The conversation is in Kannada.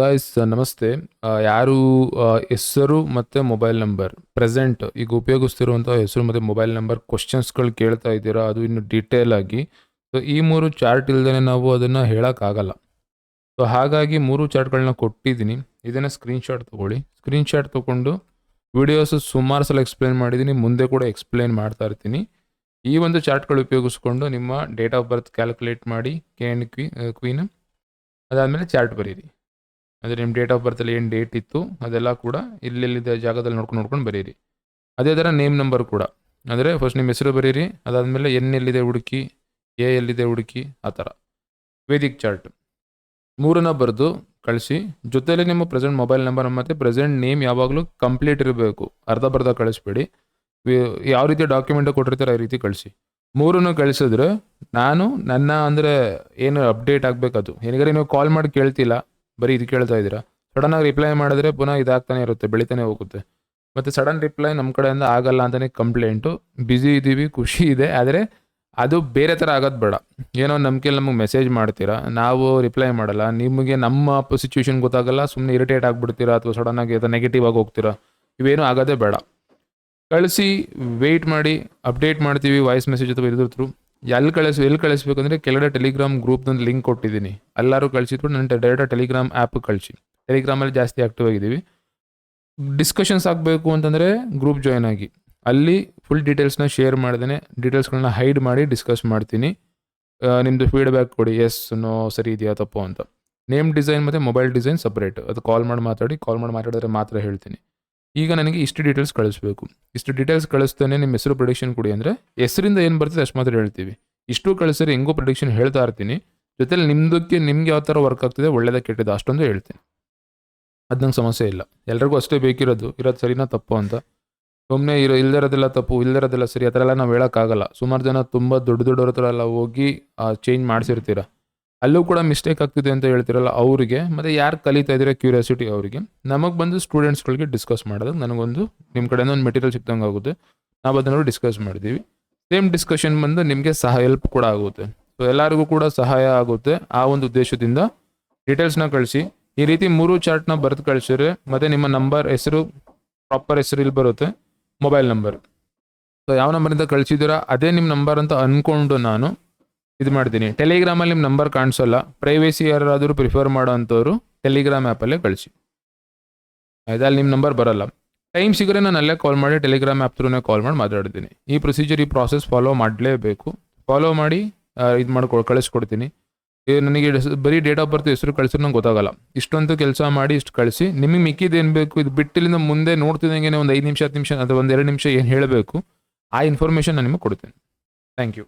ಗೈಸ್ ನಮಸ್ತೆ. ಯಾರು ಹೆಸರು ಮತ್ತು ಮೊಬೈಲ್ ನಂಬರ್ ಪ್ರೆಸೆಂಟ್ ಈಗ ಉಪಯೋಗಿಸ್ತಿರುವಂಥ ಹೆಸರು ಮತ್ತು ಮೊಬೈಲ್ ನಂಬರ್ ಕ್ವಶನ್ಸ್ಗಳು ಕೇಳ್ತಾ ಇದ್ದೀರಾ, ಅದು ಇನ್ನು ಡೀಟೇಲ್ ಆಗಿ. ಸೊ ಈ ಮೂರು ಚಾರ್ಟ್ ಇಲ್ದೇ ನಾವು ಅದನ್ನು ಹೇಳೋಕ್ಕಾಗಲ್ಲ. ಸೊ ಹಾಗಾಗಿ ಮೂರು ಚಾರ್ಟ್ಗಳನ್ನ ಕೊಟ್ಟಿದ್ದೀನಿ. ಇದನ್ನು ಸ್ಕ್ರೀನ್ಶಾಟ್ ತೊಗೊಳ್ಳಿ. ಸ್ಕ್ರೀನ್ಶಾಟ್ ತೊಗೊಂಡು ವಿಡಿಯೋಸ್ ಸುಮಾರು ಸಲ ಎಕ್ಸ್ಪ್ಲೇನ್ ಮಾಡಿದ್ದೀನಿ, ಮುಂದೆ ಕೂಡ ಎಕ್ಸ್ಪ್ಲೇನ್ ಮಾಡ್ತಾ ಇರ್ತೀನಿ. ಈ ಒಂದು ಚಾರ್ಟ್ಗಳು ಉಪಯೋಗಿಸ್ಕೊಂಡು ನಿಮ್ಮ ಡೇಟ್ ಆಫ್ ಬರ್ತ್ ಕ್ಯಾಲ್ಕುಲೇಟ್ ಮಾಡಿ ಕೆ ಆ್ಯಂಡ್ ಕ್ವೀ ಕ್ವೀನ್ ಅದಾದಮೇಲೆ ಚಾರ್ಟ್ ಬರೀರಿ. ಅಂದರೆ ನಿಮ್ಮ ಡೇಟ್ ಆಫ್ ಬರ್ತಲ್ಲಿ ಏನು ಡೇಟ್ ಇತ್ತು, ಅದೆಲ್ಲ ಕೂಡ ಇಲ್ಲೆಲ್ಲಿದೆ ಜಾಗದಲ್ಲಿ ನೋಡ್ಕೊಂಡು ನೋಡ್ಕೊಂಡು ಬರೀರಿ. ಅದೇ ಥರ ನೇಮ್ ನಂಬರ್ ಕೂಡ. ಅಂದರೆ ಫಸ್ಟ್ ನಿಮ್ಮ ಹೆಸರು ಬರೀರಿ, ಅದಾದಮೇಲೆ ಎನ್ ಎಲ್ಲಿದೆ ಹುಡುಕಿ, ಎ ಎಲ್ಲಿದೆ ಹುಡುಕಿ, ಆ ಥರ ವೇದಿಕ್ ಚಾರ್ಟ್. ಮೂರನ್ನು ಬರೆದು ಕಳಿಸಿ. ಜೊತೆಯಲ್ಲಿ ನಿಮ್ಮ ಪ್ರೆಸೆಂಟ್ ಮೊಬೈಲ್ ನಂಬರ್ ಮತ್ತು ಪ್ರೆಸೆಂಟ್ ನೇಮ್ ಯಾವಾಗಲೂ ಕಂಪ್ಲೀಟ್ ಇರಬೇಕು. ಅರ್ಧ ಬರ್ಧ ಕಳಿಸ್ಬೇಡಿ. ಯಾವ ರೀತಿ ಡಾಕ್ಯುಮೆಂಟ್ ಕೊಟ್ಟಿರ್ತಾರೆ ಆ ರೀತಿ ಕಳಿಸಿ. ಮೂರನ್ನು ಕಳಿಸಿದ್ರೆ ನಾನು ನನ್ನ ಅಂದರೆ ಏನು ಅಪ್ಡೇಟ್ ಆಗಬೇಕದು. ಏನಿಗಾರೆ ನೀವು ಕಾಲ್ ಮಾಡಿ ಕೇಳ್ತಿಲ್ಲ ಬರೀ ಇದು ಕೇಳ್ತಾ ಇದ್ದೀರಾ? ಸಡನ್ನಾಗಿ ರಿಪ್ಲೈ ಮಾಡಿದ್ರೆ ಪುನಃ ಇದಾಗ್ತಾನೆ ಇರುತ್ತೆ, ಬೆಳಿತಾನೆ ಹೋಗುತ್ತೆ. ಮತ್ತು ಸಡನ್ ರಿಪ್ಲೈ ನಮ್ಮ ಕಡೆಯಿಂದ ಆಗಲ್ಲ ಅಂತಲೇ ಕಂಪ್ಲೇಂಟು ಬ್ಯುಸಿ ಇದ್ದೀವಿ, ಖುಷಿ ಇದೆ, ಆದರೆ ಅದು ಬೇರೆ ಥರ ಆಗೋದು ಬೇಡ. ಏನೋ ನಂಬಿಕೆಯಲ್ಲಿ ನಮಗೆ ಮೆಸೇಜ್ ಮಾಡ್ತೀರಾ? ನಾವು ರಿಪ್ಲೈ ಮಾಡಲ್ಲ. ನಿಮಗೆ ನಮ್ಮ ಸಿಚುವೇಶನ್ ಗೊತ್ತಾಗಲ್ಲ ಸುಮ್ಮನೆ ಇರಿಟೇಟ್ ಆಗಿಬಿಡ್ತೀರಾ ಅಥವಾ ಸಡನ್ ಆಗಿ ಅಥವಾ ನೆಗೆಟಿವ್ ಆಗಿ ಹೋಗ್ತೀರಾ? ಇವೇನು ಆಗೋದೇ ಬೇಡ. ಕಳಿಸಿ ವೆಯ್ಟ್ ಮಾಡಿ ಅಪ್ಡೇಟ್ ಮಾಡ್ತೀವಿ ವಾಯ್ಸ್ ಮೆಸೇಜ್ ಅಥವಾ ಇದ್ರ ಥ್ರೂ ಎಲ್ಲಿ ಕಳಿಸ್ ಎಲ್ಲಿ ಕಳಿಸ್ಬೇಕಂದ್ರೆ ಕೆಳಗಡೆ ಟೆಲಿಗ್ರಾಮ್ ಗ್ರೂಪ್ದೊಂದು ಲಿಂಕ್ ಕೊಟ್ಟಿದ್ದೀನಿ. ಎಲ್ಲರೂ ಕಳಿಸಿದ್ರು, ನನ್ನ ಡೈರೆಕ್ಟ್ ಟೆಲಿಗ್ರಾಮ್ ಆ್ಯಪ್ ಕಳಿಸಿ. ಟೆಲಿಗ್ರಾಮಲ್ಲಿ ಜಾಸ್ತಿ ಆಕ್ಟಿವ್ ಆಗಿದ್ದೀವಿ. ಡಿಸ್ಕಷನ್ಸ್ ಆಗಬೇಕು ಅಂತಂದರೆ ಗ್ರೂಪ್ ಜಾಯ್ನ್ ಆಗಿ. ಅಲ್ಲಿ ಫುಲ್ ಡೀಟೇಲ್ಸ್ನ ಶೇರ್ ಮಾಡ್ದೇನೆ ಡೀಟೇಲ್ಸ್ಗಳನ್ನ ಹೈಡ್ ಮಾಡಿ ಡಿಸ್ಕಸ್ ಮಾಡ್ತೀನಿ. ನಿಮ್ಮದು ಫೀಡ್ಬ್ಯಾಕ್ ಕೊಡಿ ಎಸ್ ನೋ ಸರಿ ಇದೆಯಾ, ತಪ್ಪು ಅಂತ. ನೇಮ್ ಡಿಸೈನ್ ಮತ್ತು ಮೊಬೈಲ್ ಡಿಸೈನ್ ಸಪ್ರೇಟ್ ಅದು ಕಾಲ್ ಮಾಡಿ ಮಾತಾಡಿ ಕಾಲ್ ಮಾಡಿ ಮಾತಾಡಿದ್ರೆ ಮಾತ್ರ ಹೇಳ್ತೀನಿ. ಈಗ ನನಗೆ ಇಷ್ಟು ಡೀಟೇಲ್ಸ್ ಕಳಿಸ್ಬೇಕು. ಇಷ್ಟು ಡೀಟೇಲ್ಸ್ ಕಳಿಸ್ತಾನೆ, ನಿಮ್ಮ ಹೆಸರು ಪ್ರೊಡಿಕ್ಷನ್ ಕೊಡಿ ಅಂದರೆ ಹೆಸರಿಂದ ಏನು ಬರ್ತದೆ ಅಷ್ಟು ಮಾತ್ರ ಹೇಳ್ತೀವಿ. ಇಷ್ಟು ಕಳಿಸಿದ್ರೆ ಹೆಂಗೋ ಪ್ರೊಡಿಕ್ಷನ್ ಹೇಳ್ತಾ ಇರ್ತೀನಿ. ಜೊತೆಲಿ ನಿಮ್ದಕ್ಕೆ ನಿಮ್ಗೆ ಯಾವ ಥರ ವರ್ಕ್ ಆಗ್ತದೆ, ಒಳ್ಳೇದ ಕೆಟ್ಟದ್ದು ಅಷ್ಟೊಂದು ಹೇಳ್ತೀನಿ. ಅದು ನಂಗೆ ಸಮಸ್ಯೆ ಇಲ್ಲ. ಎಲ್ರಿಗೂ ಅಷ್ಟೇ ಬೇಕಿರೋದು, ಇರೋದು ಸರಿನಾ ತಪ್ಪು ಅಂತ. ಸುಮ್ಮನೆ ಇರೋ, ಇಲ್ದಿರೋದೆಲ್ಲ ತಪ್ಪು, ಇಲ್ದಿರೋದೆಲ್ಲ ಸರಿ, ಆ ಥರ ಎಲ್ಲ ನಾವು ಹೇಳೋಕ್ಕಾಗಲ್ಲ. ಸುಮಾರು ಜನ ತುಂಬ ದೊಡ್ಡ ದೊಡ್ಡವ್ರ ಹತ್ರ ಎಲ್ಲ ಹೋಗಿ ಚೇಂಜ್ ಮಾಡಿಸಿರ್ತೀರ? ಅಲ್ಲೂ ಕೂಡ ಮಿಸ್ಟೇಕ್ ಆಗ್ತಿದೆ ಅಂತ ಹೇಳ್ತಿರಲ್ಲ ಅವರಿಗೆ, ಮತ್ತು ಯಾರು ಕಲಿತಾ ಇದ್ದೀರಾ ಕ್ಯೂರಿಯಾಸಿಟಿ ಅವರಿಗೆ, ನಮಗೆ ಬಂದು ಸ್ಟೂಡೆಂಟ್ಸ್ಗಳಿಗೆ ಡಿಸ್ಕಸ್ ಮಾಡಿದಾಗ ನನಗೊಂದು ನಿಮ್ಮ ಕಡೆಯಿಂದ ಒಂದು ಮೆಟೀರಿಯಲ್ ಸಿಕ್ತಂಗೆ ಆಗುತ್ತೆ. ನಾವು ಅದನ್ನು ಡಿಸ್ಕಸ್ ಮಾಡಿದ್ದೀವಿ ಸೇಮ್ ಡಿಸ್ಕಷನ್ ಬಂದು ನಿಮಗೆ ಸಹ ಹೆಲ್ಪ್ ಕೂಡ ಆಗುತ್ತೆ. ಸೊ ಎಲ್ಲರಿಗೂ ಕೂಡ ಸಹಾಯ ಆಗುತ್ತೆ ಆ ಒಂದು ಉದ್ದೇಶದಿಂದ. ಡೀಟೇಲ್ಸ್ನ ಕಳಿಸಿ. ಈ ರೀತಿ ಮೂರು ಚಾರ್ಟ್ನ ಬರೆದು ಕಳಿಸಿದ್ರೆ ಮತ್ತು ನಿಮ್ಮ ನಂಬರ್ ಹೆಸರು ಪ್ರಾಪರ್ ಹೆಸರು ಇಲ್ಲಿ ಬರುತ್ತೆ ಮೊಬೈಲ್ ನಂಬರ್ ಸೊ ಯಾವ ನಂಬರಿಂದ ಕಳಿಸಿದ್ದೀರಾ, ಅದೇ ನಿಮ್ಮ ನಂಬರ್ ಅಂತ ಅಂದ್ಕೊಂಡು ನಾನು ಇದು ಮಾಡ್ತೀನಿ ಟೆಲಿಗ್ರಾಮಲ್ಲಿ ನಿಮ್ಮ ನಂಬರ್ ಕಾಣಿಸೋಲ್ಲ. ಪ್ರೈವೇಸಿ ಯಾರಾದರೂ ಪ್ರಿಫರ್ ಮಾಡೋ ಅಂಥವ್ರು ಟೆಲಿಗ್ರಾಮ್ ಆ್ಯಪಲ್ಲೇ ಕಳಿಸಿ. ಆಯ್ತಾ? ಅಲ್ಲಿ ನಿಮ್ಮ ನಂಬರ್ ಬರಲ್ಲ. ಟೈಮ್ ಸಿಗರೆ ನಾನು ಅಲ್ಲೇ ಕಾಲ್ ಮಾಡಿ ಟೆಲಿಗ್ರಾಮ್ ಆ್ಯಪ್ ಥ್ರೂನೇ ಕಾಲ್ ಮಾಡಿ ಮಾತಾಡ್ತೀನಿ. ಈ ಪ್ರೊಸೀಜರ್ ಈ ಪ್ರಾಸೆಸ್ ಫಾಲೋ ಮಾಡಲೇಬೇಕು. ಫಾಲೋ ಮಾಡಿ ಇದು ಮಾಡ್ಕೊ, ಕಳಿಸ್ಕೊಡ್ತೀನಿ. ನನಗೆ ಬರೀ ಡೇಟ್ ಆಫ್ ಬರ್ತ್ ಹೆಸರು ಕಳಿಸಿದ್ರೆ ನಂಗೆ ಗೊತ್ತಾಗಲ್ಲ. ಇಷ್ಟೊಂದು ಕೆಲಸ ಮಾಡಿ ಇಷ್ಟು ಕಳಿಸಿ. ನಿಮಗೆ ಮಿಕ್ಕಿದ್ದು ಬೇಕು? ಇದು ಬಿಟ್ಟಿಲಿಂದ ಮುಂದೆ ನೋಡ್ತಿದ್ದಂಗೆ ಒಂದು ಐದು ನಿಮಿಷ, ಹತ್ತು ನಿಮಿಷ, ಅಥವಾ ಒಂದು ಎರಡು ನಿಮಿಷ ಏನು ಹೇಳಬೇಕು? ಆ ಇನ್ಫಾರ್ಮೇಷನ್ ನಾನು ನಿಮಗೆ ಕೊಡ್ತೀನಿ. Thank you